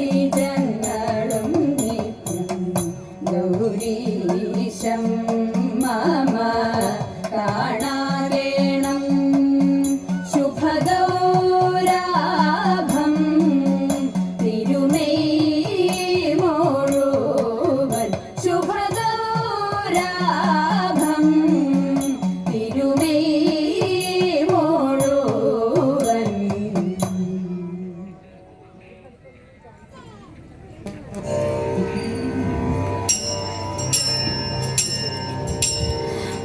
Hey,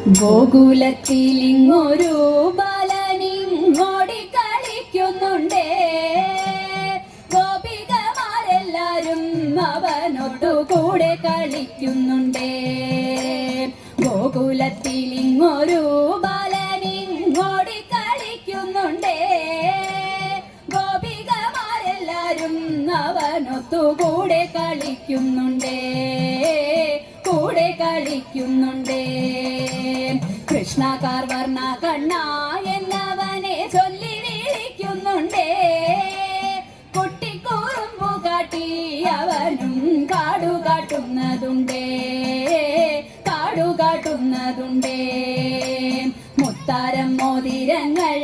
ഗോകുലത്തിലിങ്ങൊരു ബാലനിങ്ങോടി കളിക്കുന്നുണ്ടേ. ഗോപികമാരെല്ലാരും അവനൊട്ടു കൂടെ കളിക്കുന്നുണ്ടേ. ഗോകുലത്തിലിങ്ങൊരു ബാലനിങ്ങോടി കളിക്കുന്നുണ്ടേ. ഗോപികമാരെല്ലാരും അവനൊത്തു കൂടെ കളിക്കുന്നുണ്ടേ. കൂടെ കളിക്കുന്നുണ്ടേ. കൃഷ്ണ കാർവർണ കണ്ണ എന്നവനെ ചൊല്ലി വിളിക്കുന്നുണ്ടേ. കുട്ടിക്കൂറും കാട്ടി അവനും കാടു കാട്ടുന്നതുണ്ടേ കാടു കാട്ടുന്നതുണ്ടേ മുത്താരം മോതിരങ്ങൾ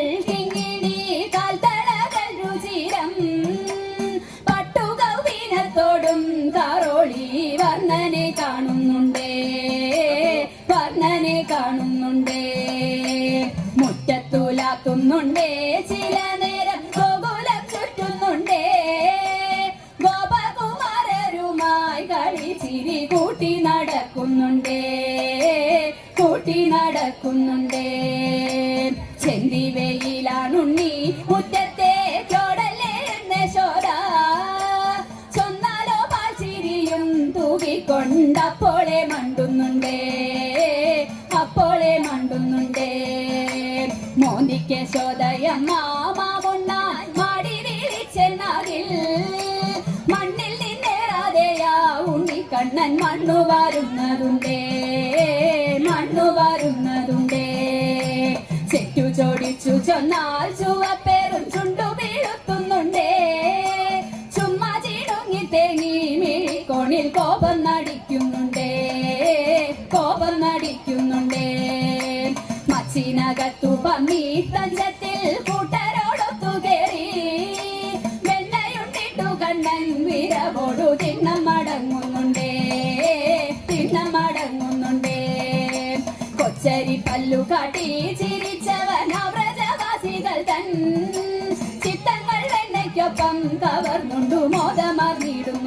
മുറ്റത്തുലാത്തുന്നുണ്ടേ ചില നേരം ഗോകുലം ചുറ്റുന്നുണ്ടേ ഗോപകുമാരരുമായി കളി ചിരി കൂട്ടി നടക്കുന്നുണ്ടേ കൂട്ടി നടക്കുന്നുണ്ടേ. ചെന്തി വെയിലാണുണ്ണി മുറ്റത്തെ മണ്ണു വരുന്നതുണ്ടേ മണ്ണു വരുന്നതുണ്ടേ. ചെറ്റു ചോടിച്ചു ചൊന്നാൽ ചുവപ്പേറും കാട്ടി ചിരിച്ചവൻ പ്രജവാസികൾ തൻ. ചിത്തങ്ങൾ വെണ്ണയ്ക്കൊപ്പം കവർന്നുണ്ടു മോദമറിയിടുന്നുണ്ടേ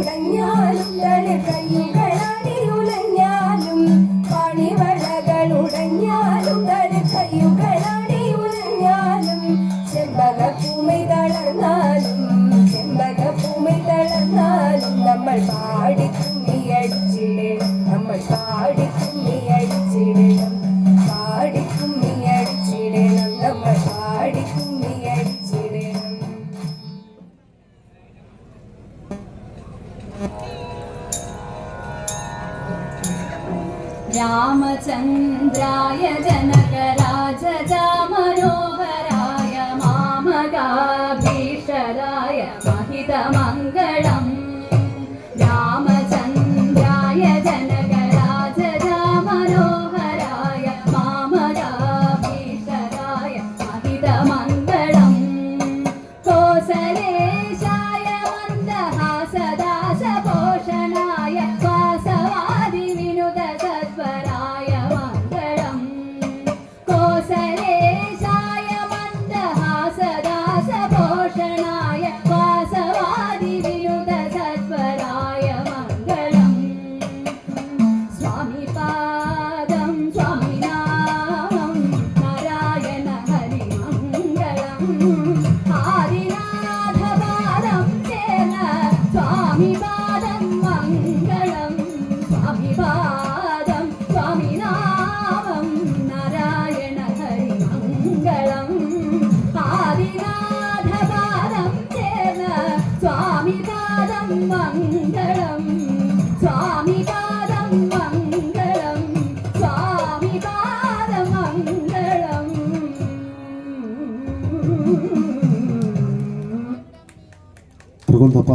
ഉടഞ്ഞാലും തലകയ്യ जनकरा जा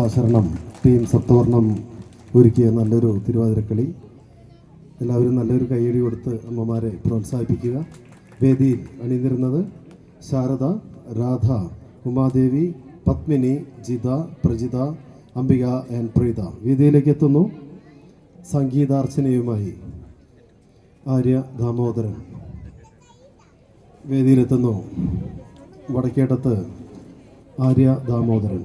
ആശരണം ടീം സപ്തവർണം ഒരുക്കിയ നല്ലൊരു തിരുവാതിരക്കളി. എല്ലാവരും നല്ലൊരു കൈയടി കൊടുത്ത് അമ്മമാരെ പ്രോത്സാഹിപ്പിക്കുക. വേദിയിൽ അണിനിരുന്നത് ശാരദ രാധ ഉമാദേവി പത്മിനി ജിത പ്രജിത അംബിക ആൻഡ് പ്രീത. വേദിയിലേക്ക് എത്തുന്നു സംഗീതാർച്ചനയുമായി ആര്യ ദാമോദരൻ. വേദിയിലെത്തുന്നു വടക്കേട്ടത്ത് ആര്യ ദാമോദരൻ.